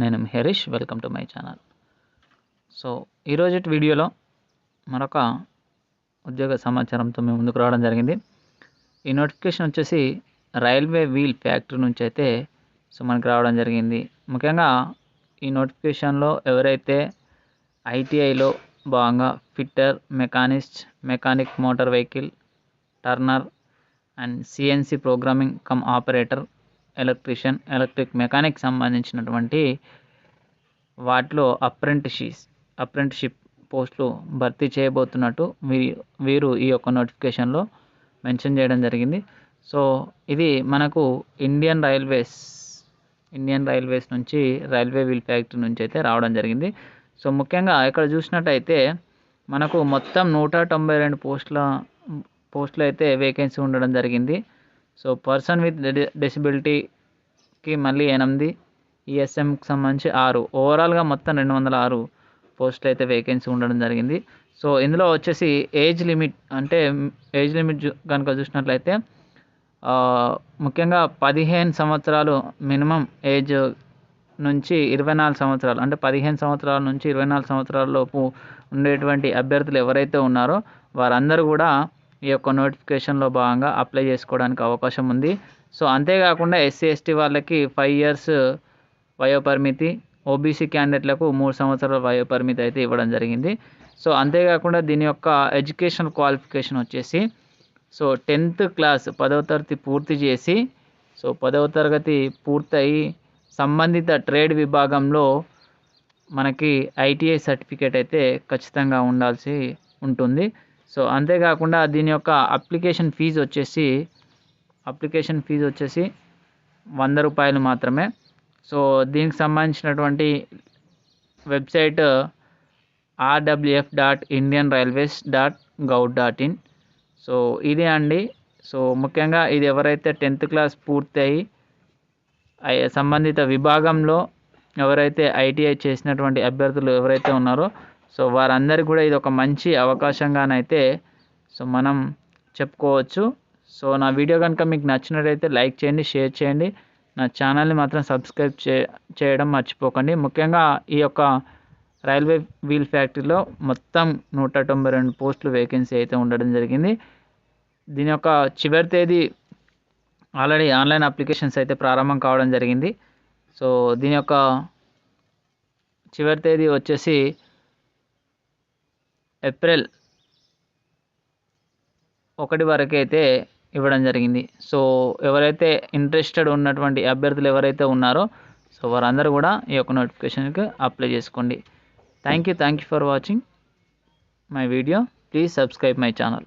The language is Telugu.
నేను మీ Harish welcome to my channel. So ఈరోజు వీడియోలో మరొక ఉద్యోగ సమాచారంతో మేము ముందుకు రావడం జరిగింది. ఈ నోటిఫికేషన్ వచ్చేసి రైల్వే వీల్ ఫ్యాక్టరీ నుంచి అయితే సో మనకు రావడం జరిగింది. ముఖ్యంగా ఈ నోటిఫికేషన్లో ఎవరైతే ఐటీఐలో భాగంగా fitter machinist mechanic motor vehicle turner and CNC programming cum operator electrician electric mechanic సంబంధించినటువంటి వాటిలో అప్రెంటిషిస్ అప్రెంటిషిప్ పోస్టులు భర్తీ చేయబోతున్నట్టు వీరు ఈ యొక్క నోటిఫికేషన్లో మెన్షన్ చేయడం జరిగింది. సో ఇది మనకు ఇండియన్ రైల్వేస్ ఇండియన్ రైల్వేస్ నుంచి రైల్వే వీల్ ఫ్యాక్టరీ నుంచి అయితే రావడం జరిగింది. సో ముఖ్యంగా ఇక్కడ చూసినట్టయితే మనకు మొత్తం నూట తొంభై రెండు పోస్టుల పోస్టులు అయితే వేకెన్సీ ఉండడం జరిగింది. సో పర్సన్ విత్ డిసబిలిటీకి మళ్ళీ ఎనిమిది ఈఎస్ఎంకి సంబంధించి ఆరు. ఓవరాల్గా మొత్తం రెండు వందల ఆరు పోస్టులు అయితే వేకెన్సీ ఉండడం జరిగింది. సో ఇందులో వచ్చేసి ఏజ్ లిమిట్ అంటే ఏజ్ లిమిట్ కనుక చూసినట్లయితే ముఖ్యంగా పదిహేను సంవత్సరాలు మినిమం ఏజ్ నుంచి ఇరవై నాలుగు సంవత్సరాలు అంటే పదిహేను సంవత్సరాల నుంచి ఇరవై నాలుగు సంవత్సరాల లోపు ఉండేటువంటి అభ్యర్థులు ఎవరైతే ఉన్నారో వారందరూ కూడా ఈ యొక్క నోటిఫికేషన్లో భాగంగా అప్లై చేసుకోవడానికి అవకాశం ఉంది. సో అంతేకాకుండా ఎస్సీ ఎస్టీ వాళ్ళకి ఫైవ్ ఇయర్స్ వయోపరిమితి ఓబీసీ క్యాండిడేట్లకు మూడు సంవత్సరాల వయోపరిమితి అయితే ఇవ్వడం జరిగింది. సో అంతేకాకుండా దీని యొక్క ఎడ్యుకేషన్ క్వాలిఫికేషన్ వచ్చేసి సో టెన్త్ క్లాస్ పదవ తరగతి పూర్తి చేసి సో పదవ తరగతి పూర్తయి సంబంధిత ట్రేడ్ విభాగంలో మనకి ఐటీఐ సర్టిఫికేట్ అయితే ఖచ్చితంగా ఉండాల్సి ఉంటుంది. సో అంతేకాకుండా దీని యొక్క అప్లికేషన్ ఫీజు వచ్చేసి అప్లికేషన్ ఫీజు వచ్చేసి వంద రూపాయలు మాత్రమే. సో దీనికి సంబంధించినటువంటి website RWF dot Indian Railways dot gov dot in. So ఇదే అండి. సో ముఖ్యంగా ఇది ఎవరైతే టెన్త్ క్లాస్ పూర్తయి సంబంధిత విభాగంలో ఎవరైతే ఐటీఐ చేసినటువంటి అభ్యర్థులు ఎవరైతే ఉన్నారో సో వారందరికీ కూడా ఇది ఒక మంచి అవకాశంగానైతే సో మనం చెప్పుకోవచ్చు. సో నా వీడియో కనుక మీకు నచ్చినట్టయితే లైక్ చేయండి షేర్ చేయండి. నా ఛానల్ని మాత్రం సబ్స్క్రైబ్ చే చేయడం మర్చిపోకండి. ముఖ్యంగా ఈ యొక్క రైల్వే వీల్ ఫ్యాక్టరీలో మొత్తం నూట తొంభై రెండు పోస్టులు వేకెన్సీ అయితే ఉండడం జరిగింది. దీని యొక్క చివరి తేదీ ఆల్రెడీ ఆన్లైన్ అప్లికేషన్స్ అయితే ప్రారంభం కావడం జరిగింది. సో దీని యొక్క చివరి తేదీ వచ్చేసి ఏప్రిల్ ఒకటి వరకు అయితే ఇవ్వడం జరిగింది. సో ఎవరైతే ఇంట్రెస్టెడ్ ఉన్నటువంటి అభ్యర్థులు ఎవరైతే ఉన్నారో సో వారందరూ కూడా ఈ యొక్క నోటిఫికేషన్కి అప్లై చేసుకోండి. Thank you thank you for watching my video please subscribe my channel